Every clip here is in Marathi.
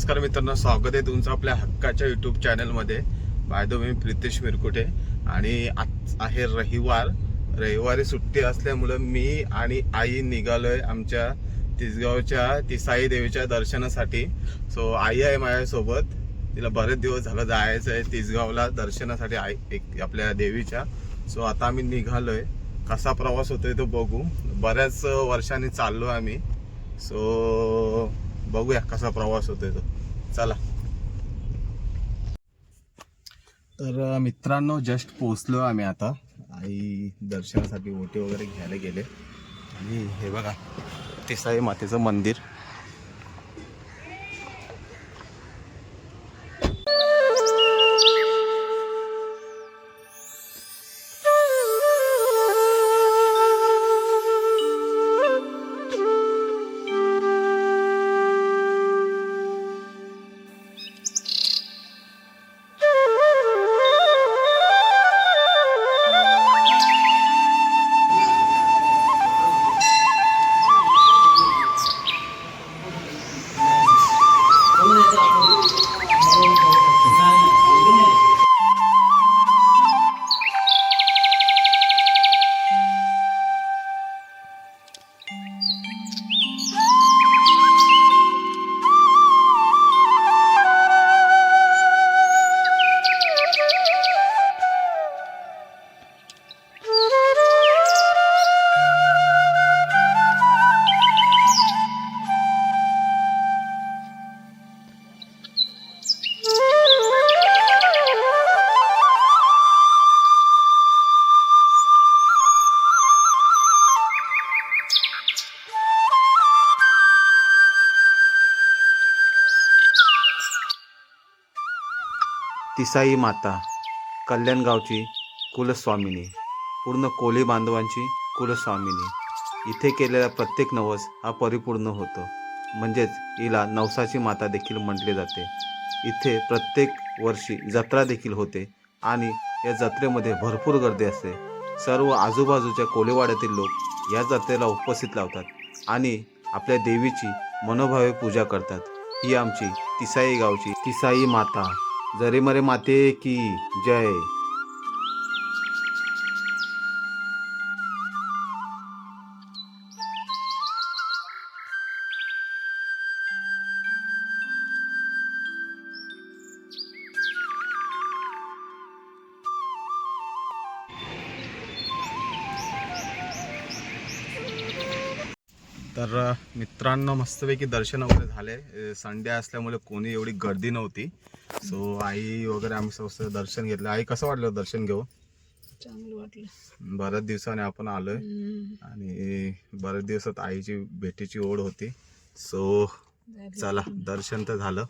नमस्कार मित्रांनो स्वागत आहे तुमचं आपल्या हक्काच्या युट्यूब चॅनलमध्ये बाय द मी प्रितेश मिरकुटे आणि आज आहे रविवार. रविवारी सुट्टी असल्यामुळं मी आणि आई निघालोय आमच्या तिसगावच्या तिसाई देवीच्या दर्शनासाठी. सो आई आहे माझ्यासोबत. तिला बरेच दिवस झालं जायचं आहे तिसगावला दर्शनासाठी आई एक आपल्या देवीच्या. सो आता आम्ही निघालोय. कसा प्रवास होतोय तो बघू. बऱ्याच वर्षांनी चाललो आम्ही. सो बघूया कसा प्रवास होतोय तो. चला. तर मित्रांनो जस्ट पोचलो आम्ही आता. आई दर्शनासाठी ओटी वगैरे घ्यायला गेले. आणि हे बघा तिसाई मातेचं मंदिर. तिसाई माता कल्याणगावची कुलस्वामिनी पूर्ण कोळी बांधवांची कुलस्वामिनी. इथे केलेला प्रत्येक नवस हा परिपूर्ण होतो. म्हणजेच हिला नवसाची माता देखील म्हटले जाते. इथे प्रत्येक वर्षी जत्रा देखील होते आणि या जत्रेमध्ये भरपूर गर्दी असते. सर्व आजूबाजूच्या कोलेवाड्यातील लोक या जत्रेला उपस्थित लावतात आणि आपल्या देवीची मनोभावे पूजा करतात. ही आमची तिसाई गावची तिसाई माता. जरी मरे माते की जय. तर मित्रांनो मस्तपैकी दर्शन वगैरे झाले. संडे असल्यामुळे कोणी एवढी गर्दी नव्हती. सो आई वगैरे आम्ही स्वस्त दर्शन घेतलं. आई कसं वाटलं दर्शन घेऊन? चांगलं वाटलं. बऱ्याच दिवसाने आपण आलोय. आणि बऱ्याच दिवसात आईची भेटीची ओढ होती. सो झाली. चला दर्शन तर झालं.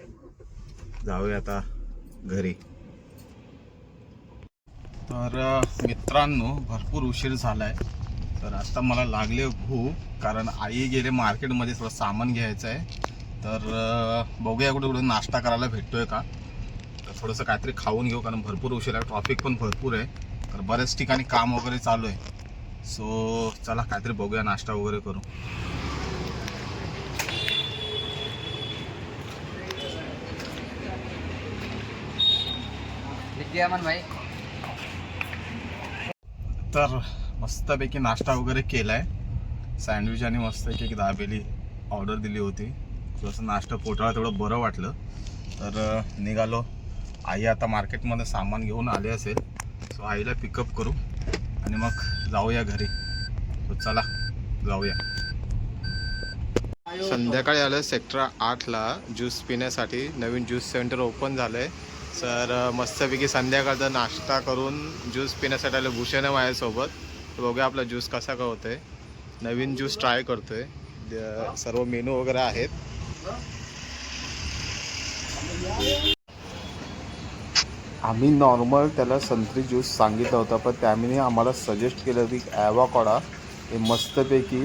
जाऊया आता घरी. तर मित्रांनो भरपूर उशीर झालाय. तर आता मला लागले भूक कारण आई गेले मार्केटमध्ये थोडं सामान घ्यायचं आहे तर बघूया कुठे कुठे नाश्ता करायला भेटतोय का. तर थोडंसं काहीतरी खाऊन घेऊ कारण भरपूर उशीर आहे. ट्रॉफिक पण भरपूर आहे. तर बऱ्याच ठिकाणी काम वगैरे चालू आहे. सो चला काहीतरी बघूया नाश्ता वगैरे करू. भाई. तर मस्तपैकी नाश्ता वगैरे केलाय. सँडविच आणि मस्त एक दाबेली ऑर्डर दिली होती. थोडंसं नाश्ता पोटाला तेवढं बरं वाटलं. तर निघालो. आई आता मार्केटमध्ये सामान घेऊन आले असेल सो आईला पिकअप करू आणि मग जाऊया घरी. So, चला जाऊया. संध्याकाळी आलं सेक्टर आठला ज्यूस पिण्यासाठी. नवीन ज्यूस सेंटर ओपन झालं आहे सर मस्तपैकी संध्याकाळचा नाश्ता करून ज्यूस पिण्यासाठी आलं भूषण आहे माझ्यासोबत. बघूया आपला ज्यूस कसा का होतोय. नवीन ज्यूस ट्राय करतोय. सर्व मेनू वगैरे आहेत. आम्ही नॉर्मल त्याला संत्री ज्यूस सांगितला होता पण त्याने आम्हाला सजेस्ट केलं की ॲवाकॉडा हे मस्तपैकी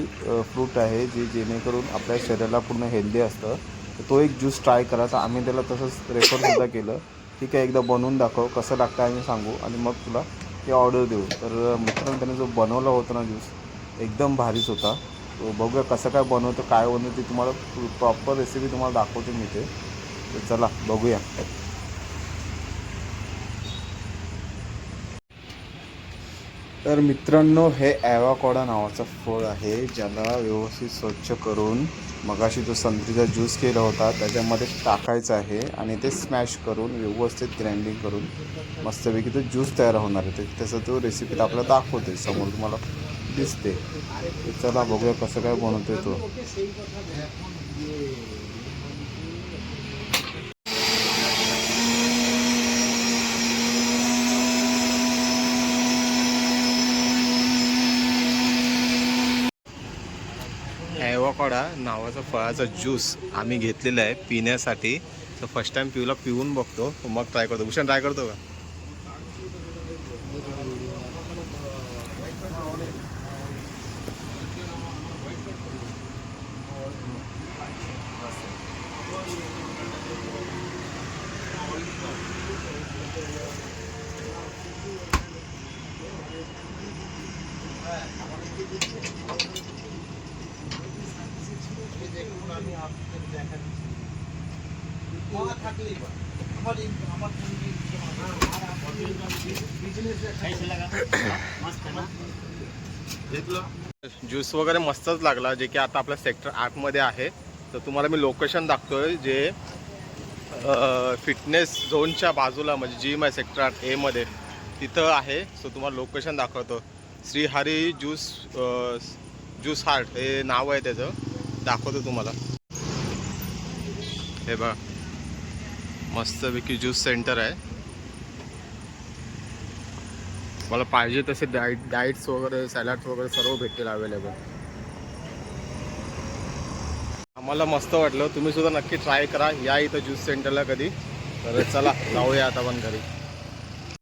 फ्रूट आहे जे जेणेकरून आपल्या शरीराला पूर्ण हेल्दी असतं. तर तो एक ज्यूस ट्राय करा. तर आम्ही त्याला तसंच रेफरसुद्धा केलं. ठीक आहे एकदा बनवून दाखव कसं लागतं आम्ही सांगू. आणि मग तुला ते ऑर्डर देऊ. तर मित्रांनो त्याने जो बनवला होता ना ज्यूस एकदम भारीच होता. तो बघूया कसं काय बनवतं काय बनवतो ते तुम्हाला प्रॉपर रेसिपी तुम्हाला दाखवते मी ते. चला बघूया. तर मित्रांनो हे ॲवाकॉडा नावाचं फळ आहे ज्याला व्यवस्थित स्वच्छ करून मगाशी जो संत्रीचा ज्यूस केला होता त्याच्यामध्ये टाकायचं आहे आणि ते स्मॅश करून व्यवस्थित ग्राइंडिंग करून मस्तपैकी तो ज्यूस तयार होणार आहे. ते त्याचा तो रेसिपी आपल्याला दाखवते समोर तुम्हाला दिसते चला बघूया कसं काय बनवतोय तो. ॲवाकॉडा नावाचा फळाचा ज्यूस आम्ही घेतलेला आहे पिण्यासाठी. तर फर्स्ट टाइम पिऊला पिऊन बघतो. मग ट्राय करतो. भूषण ट्राय करतो का? ज्यूस वगैरे मस्तच लागला जे की आता आपल्या सेक्टर आठमध्ये आहे. तर तुम्हाला मी लोकेशन दाखतोय जे फिटनेस झोनच्या बाजूला म्हणजे जिम आहे सेक्टर आठ एमध्ये तिथं आहे. सो तुम्हाला लोकेशन दाखवतो. श्रीहरी ज्यूस ज्यूस हार्ट हे नाव आहे त्याचं. दाखवतो तुम्हाला. हे बघा. मस्तपैकी ज्यूस सेंटर आहे. मला पाहिजे तसे डाईट डाईट्स वगैरे सॅलाड्स वगैरे सर्व भेटतील अवेलेबल आम्हाला मस्त वाटलं. तुम्ही सुद्धा नक्की ट्राय करा. या इथं ज्यूस सेंटरला कधी. तर चला जाऊया आता पण घरी.